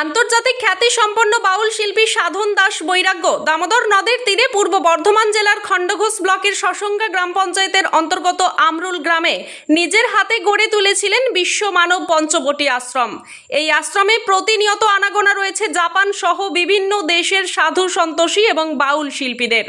আন্তর্জাতিক খ্যাতি সম্পন্ন বাউল শিল্পী সাধন দাস বৈরাগ্য দামোদর নদের তীরে পূর্ব বর্ধমান জেলার খণ্ডঘোষ ব্লকের সসঙ্গা গ্রাম পঞ্চায়েতের অন্তর্গত আমরুল গ্রামে নিজের হাতে গড়ে তুলেছিলেন বিশ্ব মানব পঞ্চবটি আশ্রম। এই আশ্রমে প্রতিনিয়ত আনাগোনা রয়েছে জাপান সহ বিভিন্ন দেশের সাধু সন্তোষী এবং বাউল শিল্পীদের।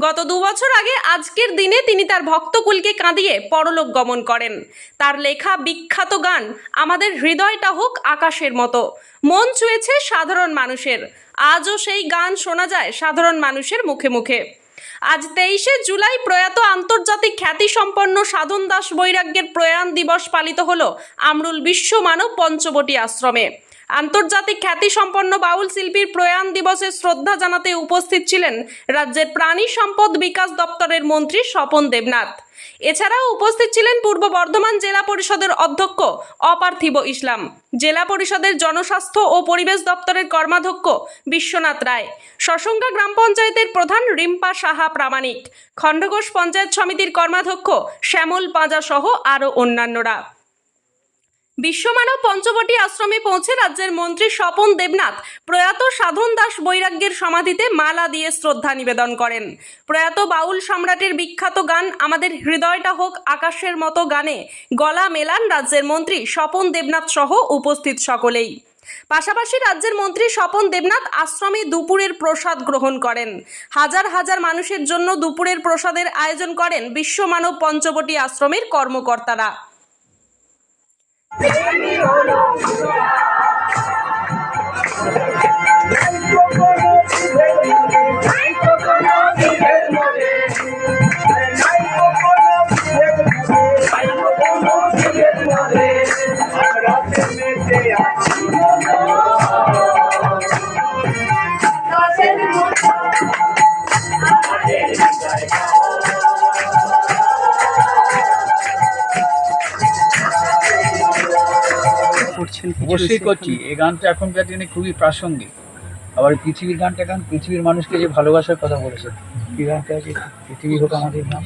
গত দু বছর আগে আজকের দিনে তিনি তার ভক্তকুলকে কাঁদিয়ে পরলোক গমন করেন। তার লেখা বিখ্যাত গান আমাদের হৃদয়টা হোক আকাশের মতো। মন ছুঁয়েছে সাধারণ মানুষের। আজও সেই গান শোনা যায় সাধারণ মানুষের মুখে মুখে। আজ তেইশে জুলাই প্রয়াত আন্তর্জাতিক খ্যাতিসম্পন্ন সাধন দাস বৈরাগ্যের প্রয়াণ দিবস পালিত হল আমরুল বিশ্ব মানব পঞ্চবটি আশ্রমে। আন্তর্জাতিক খ্যাতিসম্পন্ন বাউল শিল্পীর প্রয়াণ দিবসে শ্রদ্ধা জানাতে উপস্থিত ছিলেন রাজ্যের প্রাণী সম্পদ বিকাশ দপ্তরের মন্ত্রী স্বপন দেবনাথ। এছাড়াও উপস্থিত ছিলেন পূর্ব বর্ধমান জেলা পরিষদের অধ্যক্ষ অপার্থিব ইসলাম, জেলা পরিষদের জনস্বাস্থ্য ও পরিবেশ দপ্তরের কর্মাধ্যক্ষ বিশ্বনাথ রায় সসঙ্গা গ্রাম পঞ্চায়েতের প্রধান রিম্পা সাহা প্রামাণিক, খণ্ডঘোষ পঞ্চায়েত সমিতির কর্মাধ্যক্ষ শ্যামল পাঁজা সহ আরও অন্যান্যরা। বিশ্বমানব পঞ্চবটি আশ্রমে পৌঁছে রাজ্যের মন্ত্রী স্বপন দেবনাথ প্রয়াত সাধন দাস বৈরাগ্যের সমাধিতে মালা দিয়ে শ্রদ্ধা নিবেদন করেন। প্রয়াত বাউল সম্রাটের বিখ্যাত গান আমাদের হৃদয়টা হোক আকাশের মতো গানে গলা মেলান রাজ্যের মন্ত্রী স্বপন দেবনাথ সহ উপস্থিত সকলেই। পাশাপাশি রাজ্যের মন্ত্রী স্বপন দেবনাথ আশ্রমে দুপুরের প্রসাদ গ্রহণ করেন। হাজার হাজার মানুষের জন্য দুপুরের প্রসাদের আয়োজন করেন বিশ্বমানব পঞ্চবটি আশ্রমের কর্মকর্তারা। 所有情歌 করছেন অবশ্যই করছি। এই গানটা এখনকার দিনে খুবই প্রাসঙ্গিক। আবার পৃথিবীর গানটা গান পৃথিবীর মানুষকে যে ভালোবাসার কথা বলেছে কি গানটা আছে? পৃথিবী হোক আমাদের নাম।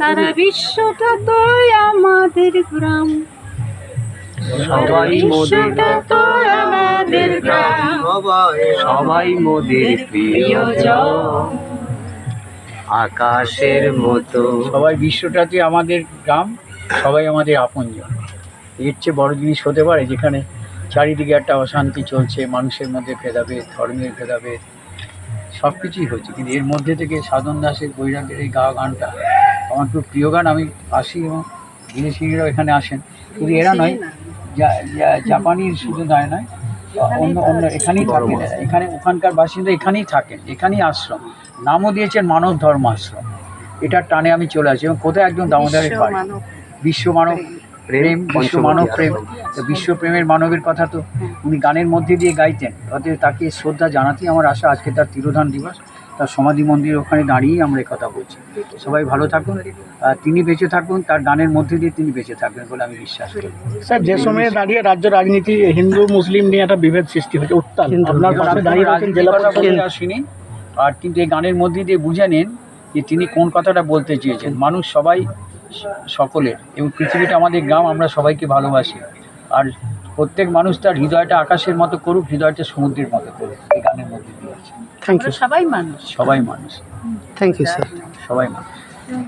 সারা বিশ্বটা তোই আমাদের গ্রাম। সবাই মোদের তোই আমাদের গ্রাম। সবাই মোদের প্রিয়জন। আকাশের মতো। সবাই বিশ্বটাতে আমাদের গ্রাম সবাই আমাদের আপনজন। এর চেয়ে বড় জিনিস হতে পারে যেখানে চারিদিকে একটা অশান্তি চলছে মানুষের মধ্যে ভেদাভেদ ধর্মের ভেদাভেদ সব কিছুই হচ্ছে। কিন্তু এর মধ্যে থেকে সাধন দাসের বৈরাগের এই গা গানটা আমার খুব প্রিয় গান। আমি আসি এবং বিদেশিরাও এখানে আসেন। কিন্তু এরা নয় যা- যা- জাপানি শুধু গায় নয় অন্য অন্য এখানেই থাকেন। এখানে ওখানকার বাসিন্দা এখানেই থাকেন। এখানেই আশ্রম। নামও দিয়েছেন মানব ধর্ম আশ্রম। এটার টানে আমি চলে আসি। এবং কোথায় একজন দামোদরের বিশ্ব বাড়ি? বিশ্ব মানব প্রেম। বিশ্ব মানব প্রেম। তো বিশ্ব প্রেমের মানবের কথা তো উনি গানের মধ্যে দিয়ে গাইতেন। অতএব তাকে শ্রদ্ধা জানাতেই আমার আশা। আজকে তার তিরোধান দিবস। তার সমাধি মন্দির ওখানে দাঁড়িয়েই আমরা এই কথা বলছি। সবাই ভালো থাকুন আর তিনি বেঁচে থাকুন তার গানের মধ্যে দিয়ে তিনি বেঁচে থাকবেন বলে আমি বিশ্বাস করি। স্যার যে সময়ে দাঁড়িয়ে রাজ্য রাজনীতি হিন্দু মুসলিম নিয়ে একটা বিভেদ সৃষ্টি হয়েছে উত্তাল। আপনার দাঁড়িয়ে আসিনি আর কিন্তু এই গানের মধ্যে দিয়ে বুঝে নিন যে তিনি কোন কথাটা বলতে চেয়েছেন। মানুষ সবাই সকলের এবং পৃথিবীটা আমাদের গ্রাম আমরা সবাইকে ভালোবাসি। আর প্রত্যেক মানুষ তার হৃদয়টা আকাশের মতো করুক হৃদয়টা সমুদ্রের মতো করুক এই গানের মধ্যে দিয়ে আছে থ্যাংক ইউ আমরা সবাই মানুষ। সবাই মানুষ। থ্যাংক ইউ স্যার সবাই মানুষ।